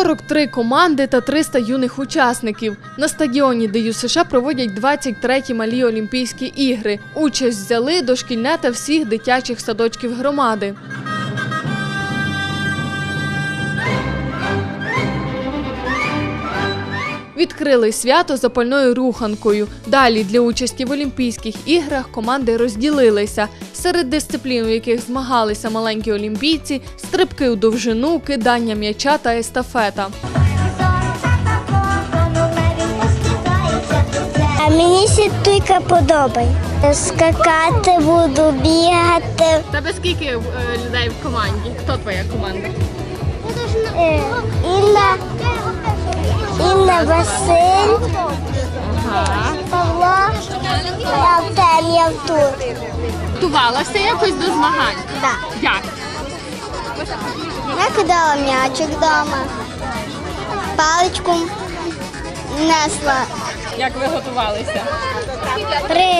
43 команди та 300 юних учасників. На стадіоні ДЮСШ США проводять 23-ті малі Олімпійські ігри. Участь взяли дошкільня та всіх дитячих садочків громади. Відкрили свято запальною руханкою. Далі для участі в Олімпійських іграх команди розділилися. Серед дисциплін, у яких змагалися маленькі олімпійці, стрибки у довжину, кидання м'яча та естафета. А мені сітуйка подобається. Скакати буду, бігати. Тебе скільки людей в команді? Хто твоя команда? Е, Інна, Інна Василь, Павло, Артем, я тут. Готувалася якось до змагань. Да. Як? Я кидала м'ячик вдома, паличку несла. Як ви готувалися? Три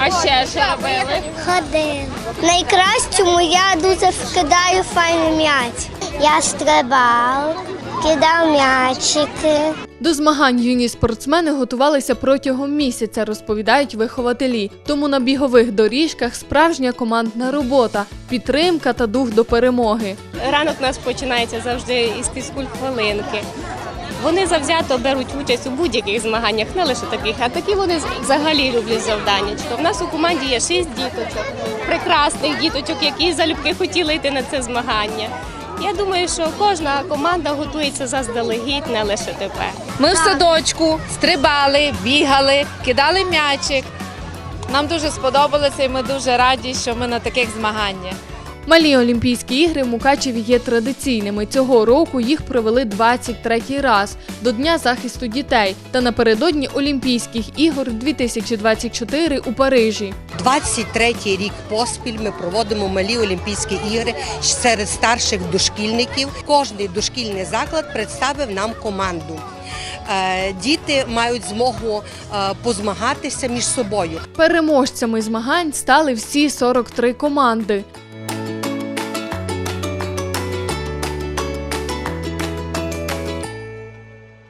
А ще що робили? Ходив. Найкращому я дуже вкидаю файний м'яч. Я стрибав, кидав м'ячики. До змагань юні спортсмени готувалися протягом місяця, розповідають вихователі. Тому на бігових доріжках справжня командна робота, підтримка та дух до перемоги. Ранок у нас починається завжди із фізкульт хвилинки. Вони завзято беруть участь у будь-яких змаганнях, не лише таких, а такі вони взагалі люблять завданнячко. В нас у команді є шість діточок, прекрасних діточок, які залюбки хотіли йти на це змагання. Я думаю, що кожна команда готується заздалегідь, не лише тепер. Ми в садочку стрибали, бігали, кидали м'ячик. Нам дуже сподобалося і ми дуже раді, що ми на таких змаганнях. Малі Олімпійські ігри в Мукачеві є традиційними. Цього року їх провели 23-й раз до Дня захисту дітей та напередодні Олімпійських ігор 2024 у Парижі. 23-й рік поспіль ми проводимо малі Олімпійські ігри серед старших дошкільників. Кожний дошкільний заклад представив нам команду. Е, Діти мають змогу е, позмагатися між собою. Переможцями змагань стали всі 43 команди.